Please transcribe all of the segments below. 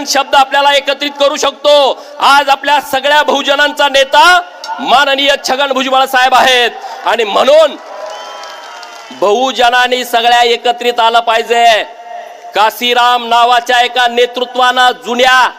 बहुजन शब्द आपल्याला एकत्रित करू शकतो. आज आपल्या सगळ्या बहुजनांचा नेता माननीय छगन भुजबळ साहेब आहेत. आणि म्हणून बहुजनाने सगळ्या एकत्रित आलं पाहिजे. काशीराम नावाच्या एका नेतृत्वानं जुन्या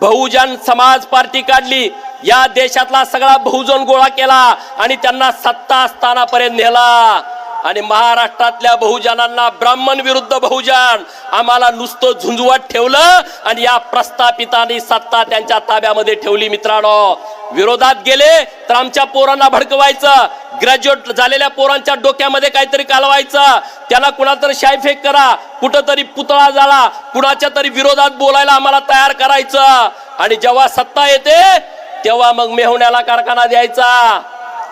बहुजन समाज पार्टी काढली. या देशातला सगळा बहुजन गोळा केला आणि त्यांना सत्ता असतानापर्यंत नेला. आणि महाराष्ट्रातल्या बहुजनांना ब्राह्मण विरुद्ध बहुजन आम्हाला नुसतं झुंजवत ठेवलं आणि या प्रस्थापितांनी सत्ता त्यांच्या ताब्यामध्ये ठेवली मित्रांनो. विरोधात गेले तर आमच्या पोरांना भडकवायचं. ग्रॅज्युएट झालेल्या पोरांच्या डोक्यामध्ये काहीतरी कालवायचं. त्याला कुणातरी शायफेक करा. कुठंतरी पुतळा झाला कुणाच्या तरी विरोधात बोलायला आम्हाला तयार करायचं. आणि जेव्हा सत्ता येते तेव्हा मग मेहुण्याला कारखाना द्यायचा.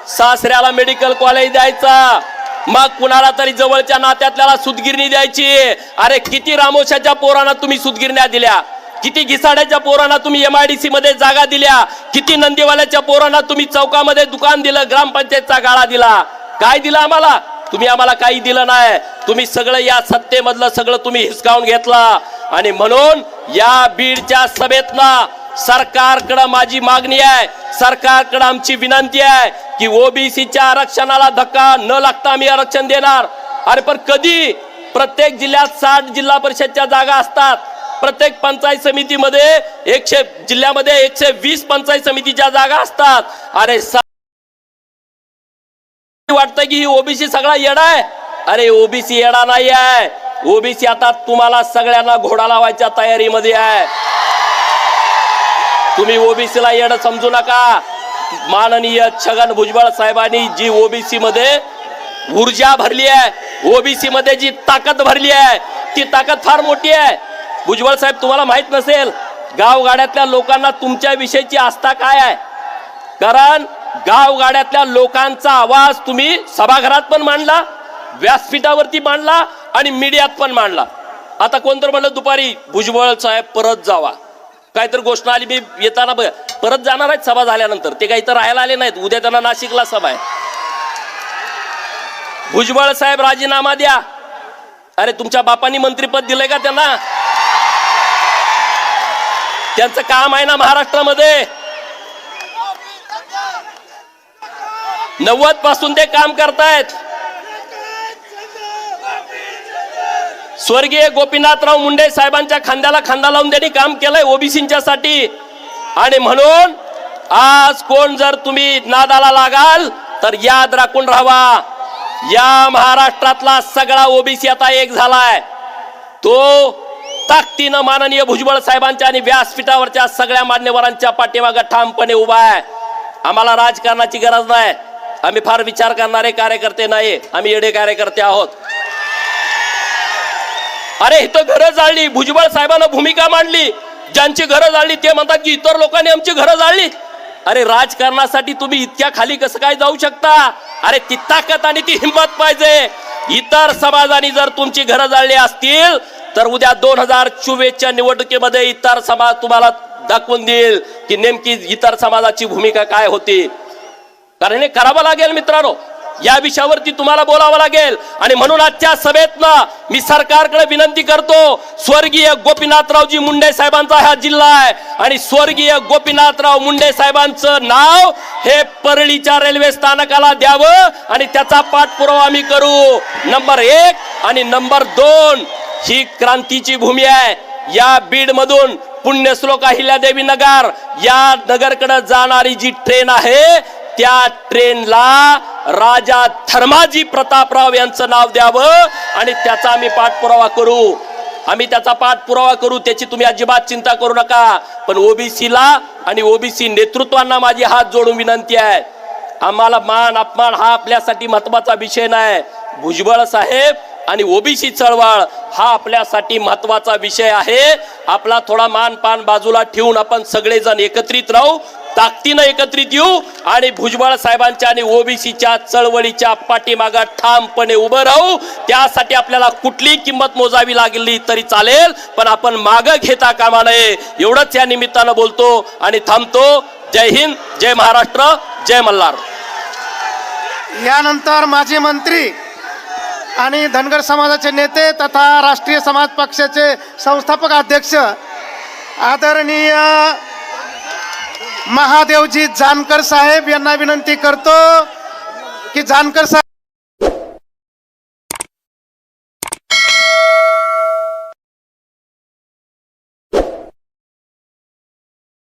सासऱ्याला मेडिकल कॉलेज द्यायचा. मग कुणाला तरी जवळच्या नात्यातल्याला सुदगिरणी द्यायची? अरे किती रामोशाच्या पोरांना तुम्ही सुदगिरण्या दिल्या? किती घिसाड्याच्या पोरांना तुम्ही एमआयडीसी मध्ये जागा दिल्या? किती नंदीवाल्याच्या पोरांना तुम्ही चौकामध्ये दुकान दिलं ग्रामपंचायतचा गाळा दिला? काय दिलं आम्हाला? तुम्ही आम्हाला काही दिलं नाही. तुम्ही सगळं या सत्तेमधलं सगळं तुम्ही हिसकावून घेतला. आणि म्हणून या बीडच्या सभेतना सरकारकडं माझी मागणी आहे. सरकारकडं आमची विनंती आहे की ओबीसीच्या आरक्षणाला धक्का न लागता आम्ही आरक्षण देणार. अरे पण कधी? प्रत्येक जिल्ह्यात साठ जिल्हा परिषदच्या जागा असतात. प्रत्येक पंचायत समितीमध्ये एकशे जिल्ह्यामध्ये एकशे वीस पंचायत समितीच्या जागा असतात. अरे वाटतं की ही ओबीसी सगळा येडा आहे? अरे ओबीसी येडा नाही आहे ओबीसी आता तुम्हाला सगळ्यांना घोडा लावायच्या तयारीमध्ये आहे. तुम्ही ओबीसीला येणं समजू नका. माननीय छगन भुजबळ साहेबांनी जी ओबीसी मध्ये ऊर्जा भरली आहे ओबीसी मध्ये जी ताकद भरली आहे ती ताकद फार मोठी आहे. भुजबळ साहेब तुम्हाला माहीत नसेल गावगाड्यातल्या लोकांना तुमच्या विषयीची आस्था काय आहे? कारण गावगाड्यातल्या लोकांचा आवाज तुम्ही सभागृहात पण मांडला व्यासपीठावरती मांडला आणि मीडियात पण मांडला. आता कोणतर म्हणलं दुपारी? भुजबळ साहेब परत जावा. काहीतरी घोषणा आली मी येताना बघ परत जाणार आहेत सभा झाल्यानंतर. ते काही तर राहायला आले नाहीत. उद्या त्यांना नाशिकला सभा आहे. भुजबळ साहेब राजीनामा द्या. अरे तुमच्या बापांनी मंत्रीपद दिलंय का त्यांना? त्यांचं काम आहे ना महाराष्ट्रामध्ये. नव्वदपासून ते काम करतायत. स्वर्गीय गोपीनाथराव मुंडे साहेबांच्या खांद्याला खांदा लावून त्यांनी काम केलंय ओबीसीच्या साठी. आणि म्हणून आज कोण जर तुम्ही नादाला लागाल तर याद राखून राहावा. या महाराष्ट्रातला सगळा ओबीसी आता एक झालाय. तो ताकदीनं माननीय भुजबळ साहेबांच्या आणि व्यासपीठावरच्या सगळ्या मान्यवरांच्या पाठीमागं ठामपणे उभा आहे. आम्हाला राजकारणाची गरज नाही. आम्ही फार विचार करणारे कार्यकर्ते नाही. आम्ही येडे कार्यकर्ते आहोत. अरे इथं घरं जाळली. भुजबळ साहेबांना भूमिका मांडली. ज्यांची घरं जाळली ते म्हणतात की इतर लोकांनी आमची घरं जाळली. अरे राजकारणासाठी तुम्ही इतक्या खाली कसं काय जाऊ शकता? अरे ती ताकद आणि ती हिंमत पाहिजे. इतर समाजाने जर तुमची घरं जाळली असतील तर उद्या दोन हजार चोवीसच्या निवडणुकीमध्ये इतर समाज तुम्हाला दाखवून देईल की नेमकी इतर समाजाची भूमिका काय होती. कारण हे करावं लागेल मित्रांनो. या विषयावरती तुम्हाला बोलावं लागेल. आणि म्हणून आजच्या सभेतनं मी सरकारकडे विनंती करतो स्वर्गीय गोपीनाथरावजी मुंडे साहेबांचा हा जिल्हा आहे. आणि स्वर्गीय गोपीनाथराव मुंडे साहेबांचं नाव हे परळीच्या रेल्वे स्थानकाला द्यावं. आणि त्याचा पाठपुरावा आम्ही करू. नंबर एक आणि नंबर दोन ही क्रांतीची भूमी आहे. या बीड मधून पुण्यश्लोक अहिल्यादेवी नगर या नगरकडे जाणारी जी ट्रेन आहे त्या ट्रेनला राजा धर्माजी प्रतापराव यांचं नाव द्यावं आणि त्याचा आम्ही पाठपुरावा करू. आम्ही त्याचा पाठपुरावा करू त्याची तुम्ही अजिबात चिंता करू नका. पण ओबीसीला आणि ओबीसी नेतृत्वांना माझी हात जोडून विनंती आहे. आम्हाला मान अपमान हा आपल्यासाठी महत्त्वाचा विषय नाही. भुजबळ साहेब आणि ओबीसी चळवळ हा आपल्यासाठी महत्त्वाचा विषय आहे. आपला थोडा मान पान बाजूला ठेवून आपण सगळेजण एकत्रित राहू. ताकदीनं एकत्रित येऊ आणि भुजबळ साहेबांच्या आणि ओबीसीच्या चळवळीच्या पाठीमागा ठामपणे उभं राहू. त्यासाठी आपल्याला कुठली किंमत मोजावी लागली तरी चालेल पण आपण मागं घेता कामा नये. एवढंच या निमित्तानं बोलतो आणि थांबतो. जय हिंद जय महाराष्ट्र जय मल्हार. यानंतर माजी मंत्री आणि धनगर समाजाचे नेते तथा राष्ट्रीय समाज पक्षाचे संस्थापक अध्यक्ष आदरणीय महादेवजी जानकर साहेब यांना विनंती करतो की जानकर साहेब